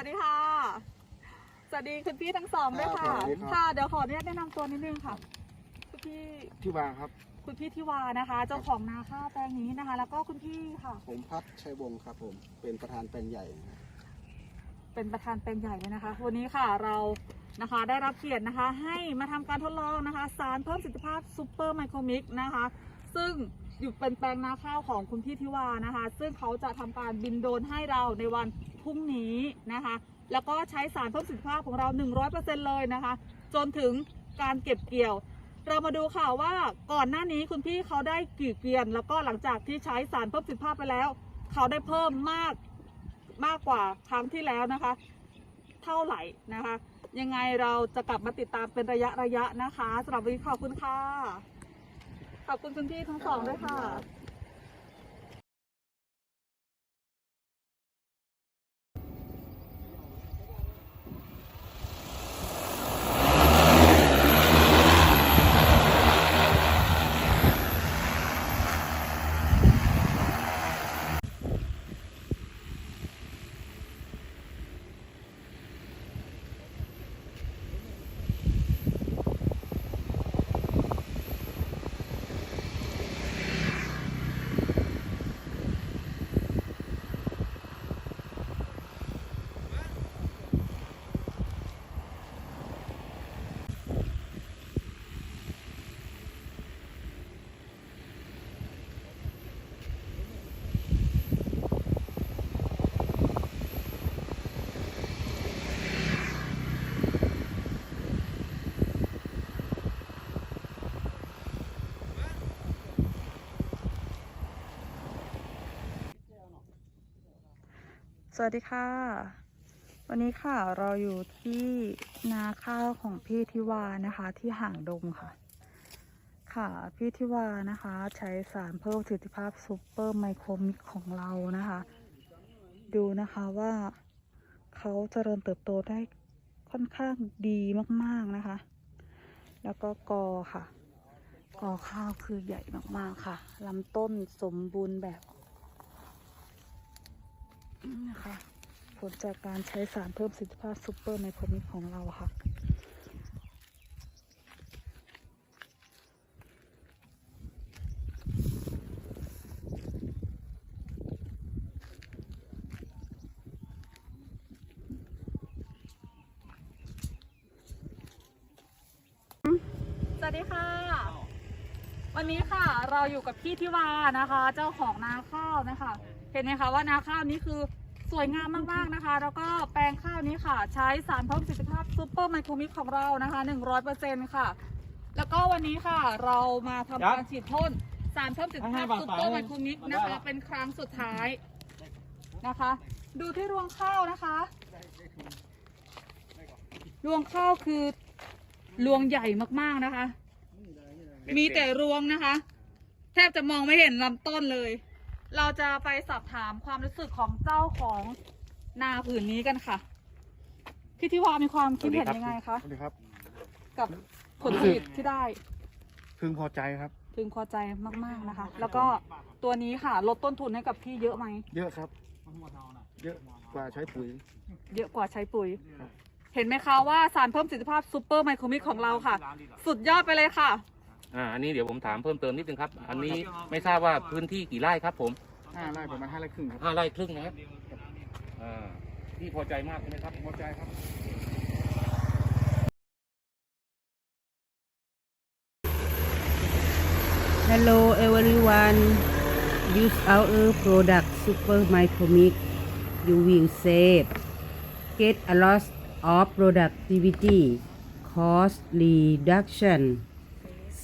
วัสดีค่ะ สวัสดีคุณพี่ทั้งสองด้วยค่ะ ครับสวัสดีครับ ค่ะ เดี๋ยวขออนุญาตแนะนำตัวนิดนึงค่ะ คุณพี่ ที่วางครับ คุณพี่ทิวานะคะ เจ้าของนาข้าวแปลงนี้นะคะ แล้วก็คุณพี่ค่ะ ผมพัฒน์ชัยวงศ์ครับผม เป็นประธานแปลงใหญ่นะครับ เป็นประธานแปลงใหญ่เลยนะคะ วันนี้ค่ะเรานะคะได้รับเกียรตินะคะ ให้มาทำการทดลองนะคะ สารเพิ่มประสิทธิภาพซูเปอร์ไมโครมิกนะคะ ซึ่งอยู่เป็นแปลงนาข้าวของคุณพี่ทิวานะคะ ซึ่งเขาจะทำการบินโดรนให้เราในวัน พรุ่งนี้นะคะ แล้วก็ใช้สารเพิ่มประสิทธิภาพของเรา 100%เลยนะคะ จนถึงการเก็บเกี่ยว เรามาดูค่ะว่าก่อนหน้านี้คุณพี่เขาได้กี่เกวียน แล้วก็หลังจากที่ใช้สารเพิ่มประสิทธิภาพไปแล้ว เขาได้เพิ่มมากมากกว่าครั้งที่แล้วนะคะ เท่าไหร่นะคะ ยังไงเราจะกลับมาติดตามเป็นระยะระยะนะคะสำหรับวันนี้ขอบคุณค่ะขอบคุณคุณพี่ทั้งสองด้วยค่ะ วัสดีค่ะ วันนี้ค่ะเราอยู่ที่นาข้าวของพี่ทิวานะคะที่ห่างดงค่ะ ค่ะพี่ทิวานะคะใช้สารเพิ่มประสิทธิภาพซูเปอร์ไมโครมิกของเรานะคะ ดูนะคะว่าเขาเจริญเติบโตได้ค่อนข้างดีมากๆนะคะ แล้วก็กอค่ะ กอข้าวคือใหญ่มากๆค่ะลำต้นสมบูรณ์แบบ นะคะผลจากการใช้สารเพิ่มประสิทธิภาพซูเปอร์ไมโครมิกของเราค่ะสวัสดีค่ะ วันนี้ค่ะเราอยู่กับพี่ทิวานะคะ เจ้าของนาข้าวนะคะ เห็นไหมคะว่านาข้าวนี้คือสวยงามมากๆนะคะ แล้วก็แปลงข้าวนี้ค่ะ ใช้สารเพิ่มประสิทธิภาพซูเปอร์ไมโครมิกของเรานะคะ100%ค่ะ แล้วก็วันนี้ค่ะเรามาทำการฉีดพ่นสารเพิ่มประสิทธิภาพซูเปอร์ไมโครมิกนะคะ เป็นครั้งสุดท้ายนะคะ ดูที่รวงข้าวนะคะ รวงข้าวคือรวงใหญ่มากๆนะคะ มีแต่รวงนะคะ แทบจะมองไม่เห็นลำต้นเลย เราจะไปสอบถามความรู้สึกของเจ้าของนาผืนนี้กันค่ะพี่ทิวามีความคิดเห็นยังไงคะ สวัสดีครับ กับผลผลิตที่ได้ พึงพอใจครับ พึงพอใจมากๆนะคะ แล้วก็ตัวนี้ค่ะ ลดต้นทุนให้กับพี่เยอะไหม เยอะครับ เยอะกว่าใช้ปุ๋ย เยอะกว่าใช้ปุ๋ยครับเห็นไหมคะว่าสารเพิ่มประสิทธิภาพซูเปอร์ไมโครมิกของเราค่ะ สุดยอดไปเลยค่ะ อ่าอันนี้เดี๋ยวผมถามเพิ่มเติมนิดนึงครับ อันนี้ไม่ทราบว่าพื้นที่กี่ไร่ครับ ผมห้าไร่ประมาณห้าไร่ครึ่งครับห้าไร่ครึ่งนะครับอ่าที่พอใจมากใช่ไหมครับพอใจครับ Hello everyone. Use our product Super Micromic. You will save. Get a lot of productivity, cost reduction,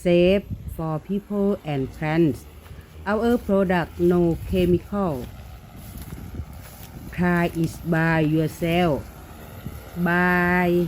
save for people and plants. Our product no chemical. Try it by yourself. Bye.